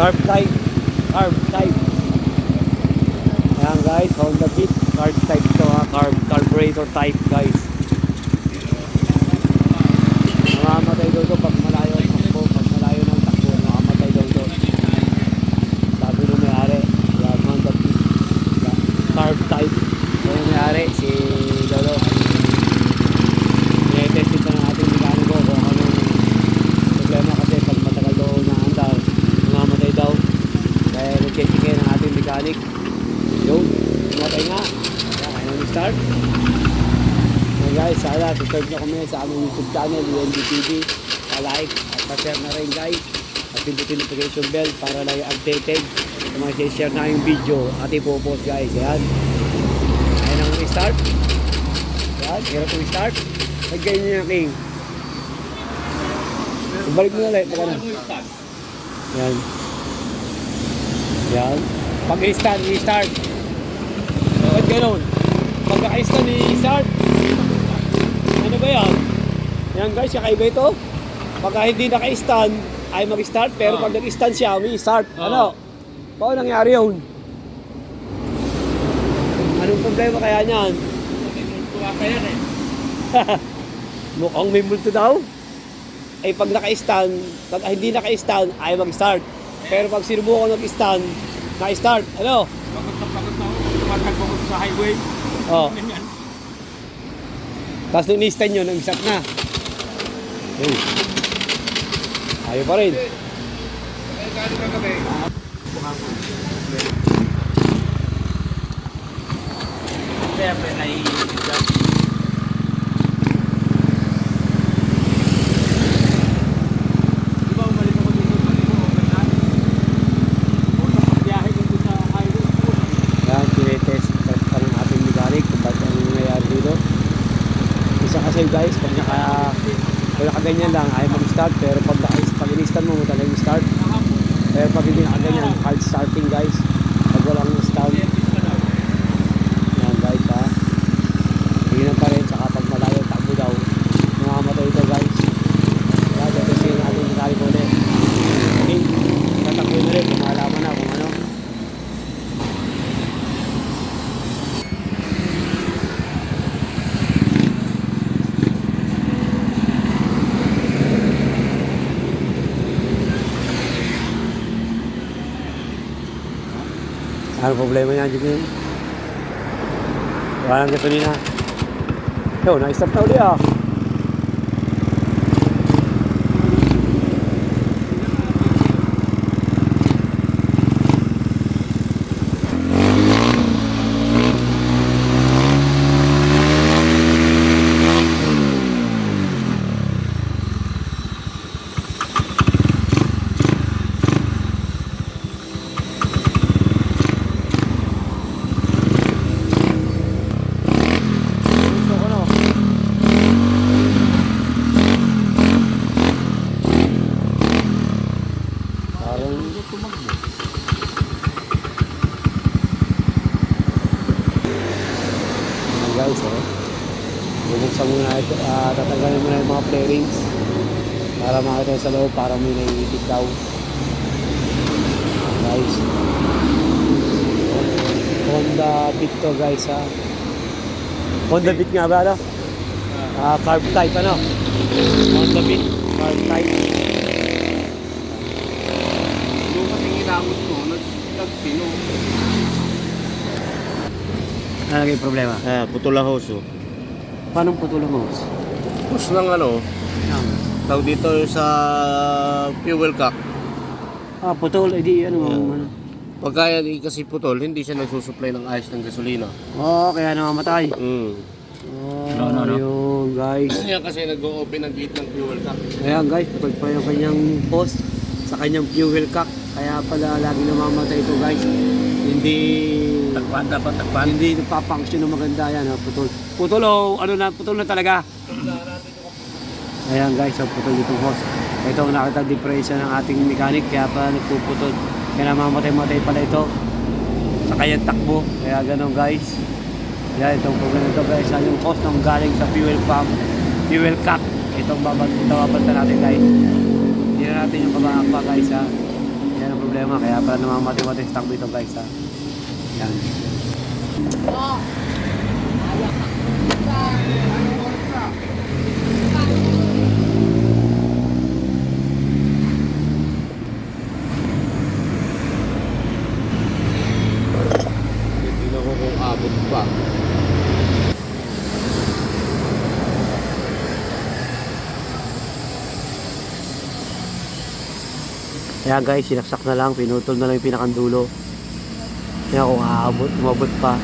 Carb type. Carb type. Ayan guys, Honda Beat. Carb type to ha. Carb, carburetor type guys. Namamatay daw to pag malayo ang takbo. Pag malayo ng takbo, namamatay daw to. Sabi nung may-ari, yan, Honda Beat. Yan, Carb type. Yan yung may-ari, si Lolo. Tinetestin pa ng ating mekaniko kung anong problema kasi pag matagal daw naandar, namamatay daw. Kaya nag-checking ng ating mechanic. Yun, tumatay nga. Kaya kaya nag-start. So sana subscribe nyo kami sa aming YouTube channel, UND TV. Pa-like at pa-share na rin guys. At pindutin notification bell para lang updated sa mga share na yung video at ipopost guys. Ayan. Ayan ang start. Ayan, hirap yung start. Lagay niyo yung king. Balik mo na ulit. Baka na. Yan. Yan. Pag i-start. Ba't ganun? Pag i-start, yan? Yan guys, kakaiba ito. Pagka hindi naka-stand, ay mag-start. Pero pag nag-stand siya, may start. Ano? Paano nangyari yun? Anong problema kaya niyan? Mukhang may multo daw. Ay pag naka-stand, pag hindi naka-stand, ay mag-start. Pero pag sinubukan nag-stand, na-start. Ano? Pagod na pagod na ako. Tumatagpo ko sa highway. Oh. Tapos nung ni-stand yun, nag-start na. Yun. Ayaw pa rin. Kaya pa naiigat. Di ba umalis ako dito sa Limo, okay na? Punta sa biyahe dito sa highway. Yan, tinetest pa ng ating mechanic kung ba't ano nangyayari dito. Kasi guys, pag naka, pag nakaganyan lang, ay mag-start. Pero pag, naka- pag in-stand mo, talagang start. Pero pag hindi nakaganyan, hard starting guys. Pag walang stand, yan guys ha. Tingnan pa rin, saka pag malayo takbo daw, mamamatay ito guys. Kaya detestin natin yung mechanic ulit. Okay, tatakbo na rin, kung malaman na kung ano. Ano problema niya, Jimmy? Wala nang gasolina. Yo, na-stop na uli ah. Gusto ko no. Parang Ayan guys, oh. Bubuksan muna ito, ah, tatanggalin muna yung mga flarings para makita sa loob, para may naiipit daw. Guys. Honda Beat to guys ha. Honda Beat nga ba ano? Ah, carb type ano? Honda Beat, carb type. Yung kasing inamot ko, nagtagpino. Ano naging problema? Ah, putol ang hose oh. Paano putulong mo? Push ng ano, Yan. Tawag dito sa fuel cock. Ah, putol, edi ano, Yan. ano. Pagka yan eh, kasi putol, hindi siya nagsusupply ng ayos ng gasolina. Oo, kaya namamatay. Mm. Oh, No, no, no. yun, guys. Yan kasi nag-open ang gate ng fuel cock. Ayan guys, putol pa yung kanyang post sa kanyang fuel cock. Kaya pala lagi namamatay ito guys. Hindi Takpan, dapat takpan. hindi napapunction ng maganda yan, oh, putol. Putol oh, ano na, putol na talaga. Ayan guys, so putol itong hose. Ito ang nakita diferensya ng ating mechanic, kaya pala nagpuputol. Kaya namamatay-matay pala ito sa kanyang takbo. Kaya ganun guys. Kaya itong problema ito guys, yan yung cost ng galing sa fuel pump, fuel cap. Itong babanta natin guys. Hindi na natin yung kabaka pa guys ha. Yan ang problema. Kaya pala namamatay-matay sa takbo ito guys ha. Yan. Tingnan ko kung abot pa. Kaya guys, sinaksak na lang, pinutol na lang yung pinakandulo. Kaya kung aabot, umabot pa.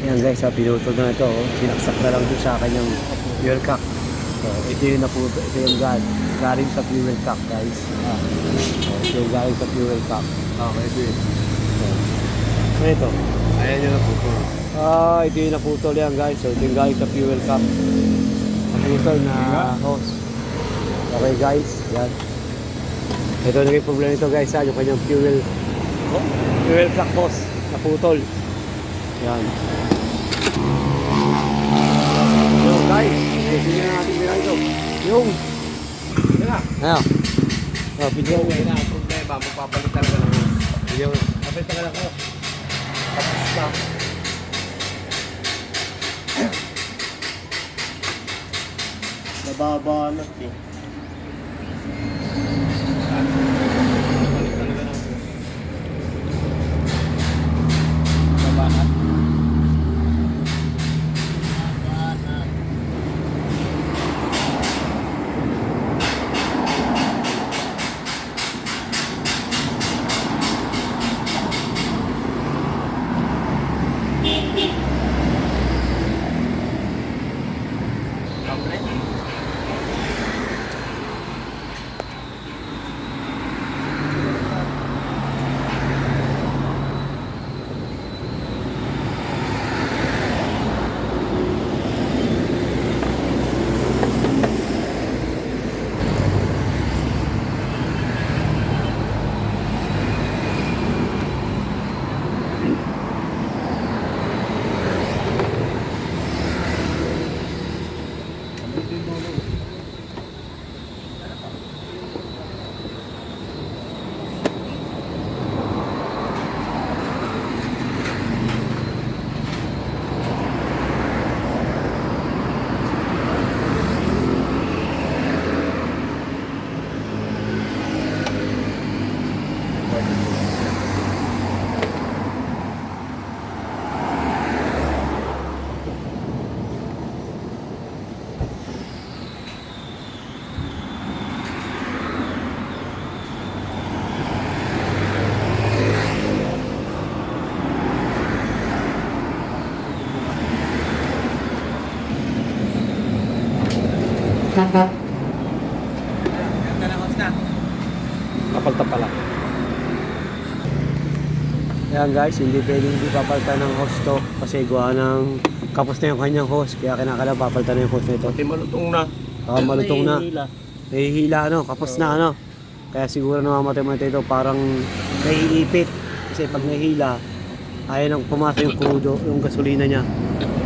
Ayan guys, ha, pinutol na ito. Oh. Sinaksak na lang doon sa kanyang fuel cock. So, ito yung naputo, ito yung gal, galing sa fuel cock guys. Ah. Oh, ito yung galing sa fuel cock. Okay, ito yun. Ano ito? Ayan yun na po. Ah, ito yung naputol yan guys. So, ito yung galing sa fuel cap. Naputol na hose. Okay guys, yan. Ito naging problema nito guys ha, yung kanyang fuel oh, fuel cap hose. Naputol. Yan. So guys, kasi na natin bilang ito. Yung. Ayan. Oh, video. Ngayon na problema, magpapalitan ka lang. Video. Kapit ka lang ko. Tapos na. Nababanat eh. Ganda ng host na. Kapalta pala. Ayan guys, hindi pwedeng hindi papalitan ng host to kasi gawa ng kapos na yung kanyang host kaya kinakala papalitan na yung host nito. Pati malutong na. Ah, malutong na. Nahihila. Nahihila ano, kapos na ano. Kaya siguro namamatay-matay ito parang naiipit kasi pag nahihila ayaw nang pumasa yung krudo, yung gasolina niya.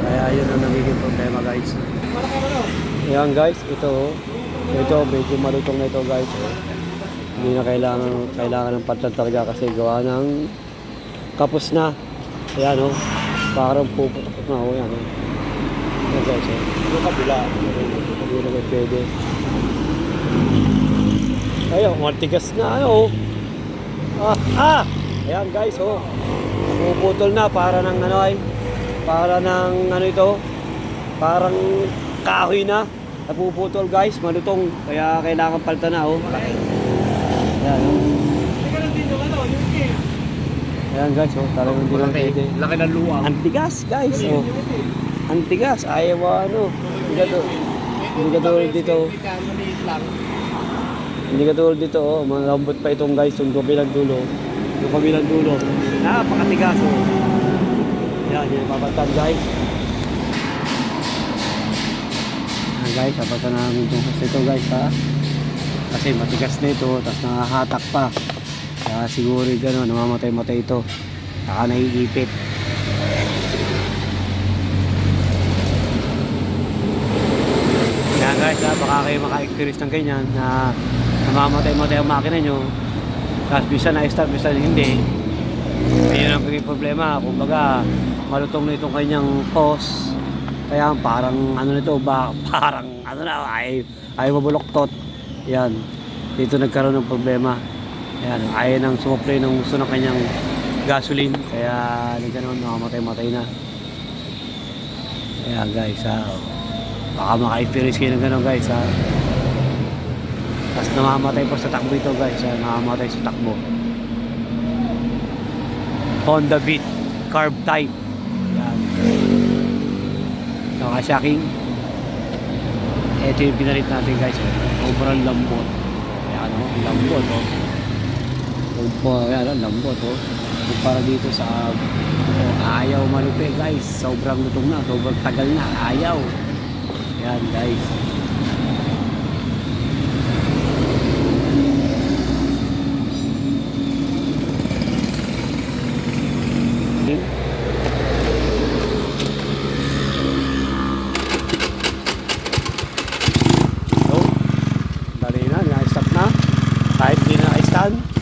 Kaya yun ang nagiging problema guys. Ayan guys, ito oh. Ito, medyo malutong na ito guys. oh. Hindi na kailangan, kailangan ng patlan talaga kasi gawa ng kapos na. Ayan oh. Parang puputok na. Ayan oh. Ayan guys oh. Yung kabila. Hindi na may pwede. Ayun, matigas na ano oh. Ah, ah! Ayan guys oh. Napuputol na para ng ano ay para ng ano ito parang kahoy na napuputol guys malutong kaya kailangan palta na oh ayan oh. Teka lang dito, ano, yung key. Ayan guys oh talagang hindi Laki, pwede laki ng luwang. antigas guys oh antigas ayaw ano hindi ka to hindi ka tulad dito oh. Lang. Hindi ka tulad dito, oh. malambot pa itong guys, yung kabilang dulo. Yung kabilang dulo. Napakatigas, oh. Yan, yan, papatan guys. Yan guys, papatan namin itong kasi ito guys, ha. Kasi matigas na ito, tapos nakahatak pa. Kaya siguro gano'n, namamatay-matay ito. Saka naiipit. Ayan guys, ha, baka kayo maka-experience ng ganyan na namamatay-matay ang makina nyo. Tapos bisa na-start, bisa hindi. Ayun ang pagiging problema. Kumbaga, malutong na itong kanyang hose. Kaya parang ano nito, ba, parang ano na, ay, ay mabuloktot. Yan. Dito nagkaroon ng problema. Yan, ayaw nang sumupply ng gusto ng kanyang gasoline. Kaya nagkaroon, nakamatay-matay na. Kaya guys, ha, baka maka-experience kayo ng gano'n guys, ha. Tapos namamatay pa sa takbo ito guys, ha, namamatay sa takbo. Honda Beat, carb type. Yan. Nakashocking. Ito yung pinalit natin guys. oh. Sobrang lambot. Ayan o, ang lambot. Oh. Ayan, ang lambot. Oh. Kumpara dito sa oh, ayaw malupi guys. Sobrang lutong na, sobrang tagal na. Ayaw. Ayan guys. So, dali na, na-stop na. Kahit di na na-stand.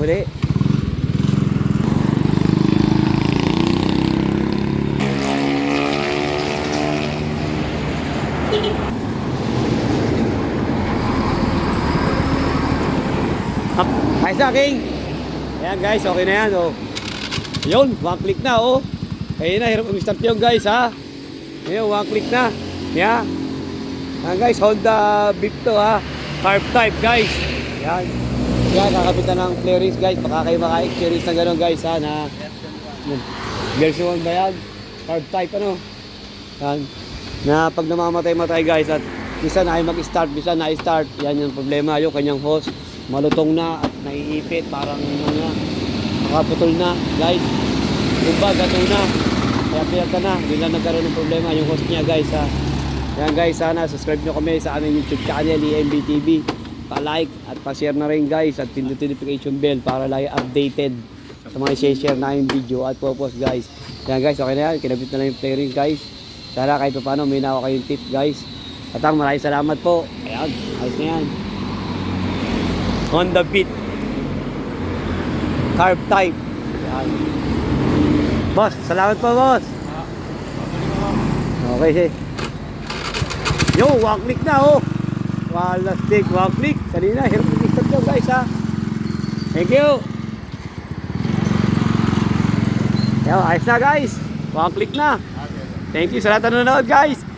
Testing uli. Hap, ayos na, King. Ayan guys, okay na yan. Oh. Yun, one click na oh. Kaya na, hirap mag-start yung guys ha. Ayan, one click na. Yeah. Ayan guys, Honda Beat to ha. Carb type guys. Yan. Yan, kakapitan ng clearance guys. Baka kayo maka-experience na gano'n guys. Na, Yan. version 1 ba yan? Carb type ano. Yan. Na pag namamatay-matay guys at bisa na ay mag-start, bisa na i-start. Yan yung problema. Yung kanyang hose malutong na at naiipit. Parang ano na, makaputol na guys. Kumba, gatong na. Kaya pinagka na. Hindi lang nagkaroon ng problema yung host niya guys ha. Yan guys, sana subscribe nyo kami sa aming YouTube channel, EMB TV. Pa-like at pa-share na rin guys at pindutin notification bell para lagi updated sa mga i-share na yung video at purpose guys. Yan guys, okay na yan. Kinabit na lang yung player guys. Sana kahit pa paano may nawa kayong tip guys. At ang maraming salamat po. Ayan, ayos na yan. Honda Beat. Carb type. Ayan. Boss, salamat po boss. Okay, sige. Yo, one click na oh. Wala stick, one click. Kanina, hirap mag-start yun guys ha. Thank you. Yo, ayos na guys. One click na. Thank you sa lahat ng nanonood guys.